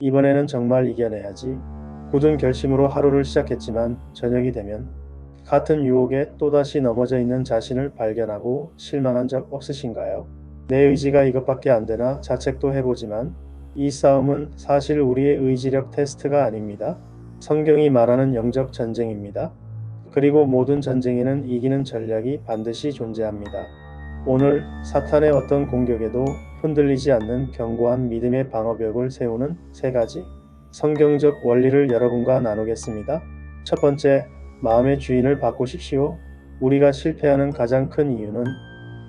이번에는 정말 이겨내야지. 굳은 결심으로 하루를 시작했지만 저녁이 되면 같은 유혹에 또다시 넘어져 있는 자신을 발견하고 실망한 적 없으신가요? 내 의지가 이것밖에 안 되나 자책도 해보지만 이 싸움은 사실 우리의 의지력 테스트가 아닙니다. 성경이 말하는 영적 전쟁입니다. 그리고 모든 전쟁에는 이기는 전략이 반드시 존재합니다. 오늘 사탄의 어떤 공격에도 흔들리지 않는 견고한 믿음의 방어벽을 세우는 세 가지 성경적 원리를 여러분과 나누겠습니다. 첫 번째, 마음의 주인을 바꾸십시오. 우리가 실패하는 가장 큰 이유는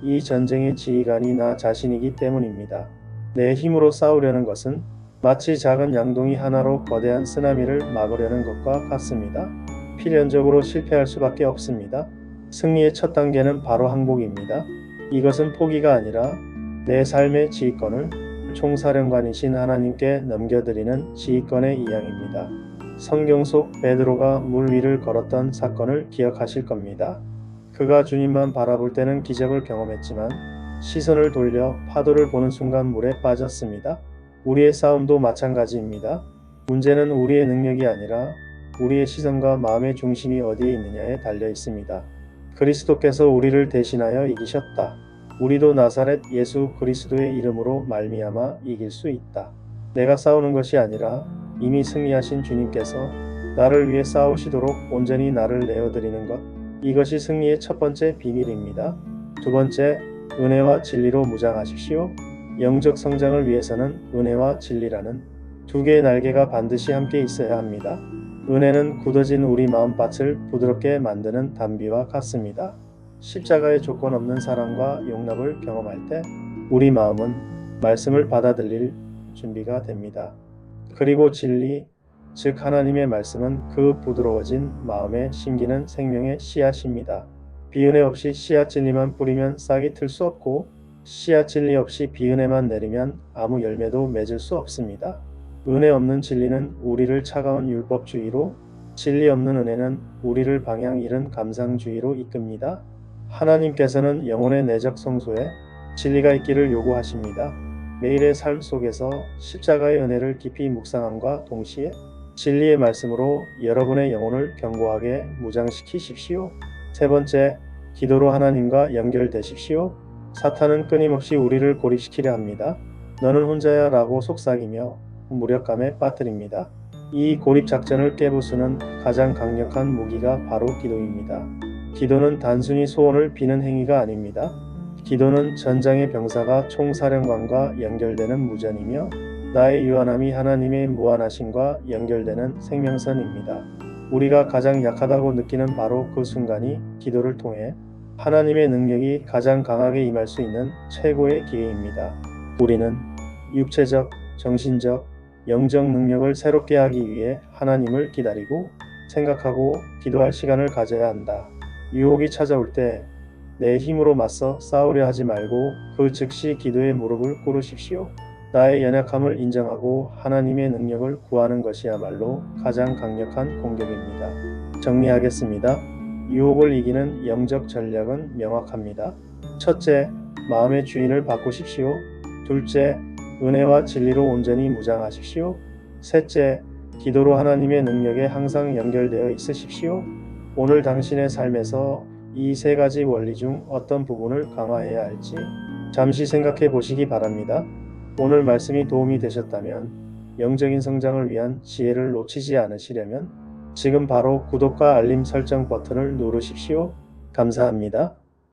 이 전쟁의 지휘관이 나 자신이기 때문입니다. 내 힘으로 싸우려는 것은 마치 작은 양동이 하나로 거대한 쓰나미를 막으려는 것과 같습니다. 필연적으로 실패할 수밖에 없습니다. 승리의 첫 단계는 바로 항복입니다. 이것은 포기가 아니라 내 삶의 지휘권을 총사령관이신 하나님께 넘겨드리는 지휘권의 이양입니다. 성경 속 베드로가 물 위를 걸었던 사건을 기억하실 겁니다. 그가 주님만 바라볼 때는 기적을 경험했지만 시선을 돌려 파도를 보는 순간 물에 빠졌습니다. 우리의 싸움도 마찬가지입니다. 문제는 우리의 능력이 아니라 우리의 시선과 마음의 중심이 어디에 있느냐에 달려 있습니다. 그리스도께서 우리를 대신하여 이기셨다. 우리도 나사렛 예수 그리스도의 이름으로 말미암아 이길 수 있다. 내가 싸우는 것이 아니라 이미 승리하신 주님께서 나를 위해 싸우시도록 온전히 나를 내어드리는 것. 이것이 승리의 첫 번째 비밀입니다. 두 번째, 은혜와 진리로 무장하십시오. 영적 성장을 위해서는 은혜와 진리라는 두 개의 날개가 반드시 함께 있어야 합니다. 은혜는 굳어진 우리 마음밭을 부드럽게 만드는 담비와 같습니다. 십자가의 조건 없는 사랑과 용납을 경험할 때 우리 마음은 말씀을 받아들일 준비가 됩니다. 그리고 진리, 즉 하나님의 말씀은 그 부드러워진 마음에 심기는 생명의 씨앗입니다. 비은혜 없이 씨앗 진리만 뿌리면 싹이 틀 수 없고 씨앗 진리 없이 비은혜만 내리면 아무 열매도 맺을 수 없습니다. 은혜 없는 진리는 우리를 차가운 율법주의로 진리 없는 은혜는 우리를 방향 잃은 감상주의로 이끕니다. 하나님께서는 영혼의 내적 성소에 진리가 있기를 요구하십니다. 매일의 삶 속에서 십자가의 은혜를 깊이 묵상함과 동시에 진리의 말씀으로 여러분의 영혼을 견고하게 무장시키십시오. 세 번째, 기도로 하나님과 연결되십시오. 사탄은 끊임없이 우리를 고립시키려 합니다. 너는 혼자야 라고 속삭이며 무력감에 빠뜨립니다. 이 고립 작전을 깨부수는 가장 강력한 무기가 바로 기도입니다. 기도는 단순히 소원을 비는 행위가 아닙니다. 기도는 전장의 병사가 총사령관과 연결되는 무전이며 나의 유한함이 하나님의 무한하심과 연결되는 생명선입니다. 우리가 가장 약하다고 느끼는 바로 그 순간이 기도를 통해 하나님의 능력이 가장 강하게 임할 수 있는 최고의 기회입니다. 우리는 육체적, 정신적, 영적 능력을 새롭게 하기 위해 하나님을 기다리고 생각하고 기도할 시간을 가져야 한다. 유혹이 찾아올 때 내 힘으로 맞서 싸우려 하지 말고 그 즉시 기도의 무릎을 꿇으십시오. 나의 연약함을 인정하고 하나님의 능력을 구하는 것이야말로 가장 강력한 공격입니다. 정리하겠습니다. 유혹을 이기는 영적 전략은 명확합니다. 첫째, 마음의 주인을 바꾸십시오. 둘째, 은혜와 진리로 온전히 무장하십시오. 셋째, 기도로 하나님의 능력에 항상 연결되어 있으십시오. 오늘 당신의 삶에서 이 세 가지 원리 중 어떤 부분을 강화해야 할지 잠시 생각해 보시기 바랍니다. 오늘 말씀이 도움이 되셨다면 영적인 성장을 위한 지혜를 놓치지 않으시려면 지금 바로 구독과 알림 설정 버튼을 누르십시오. 감사합니다.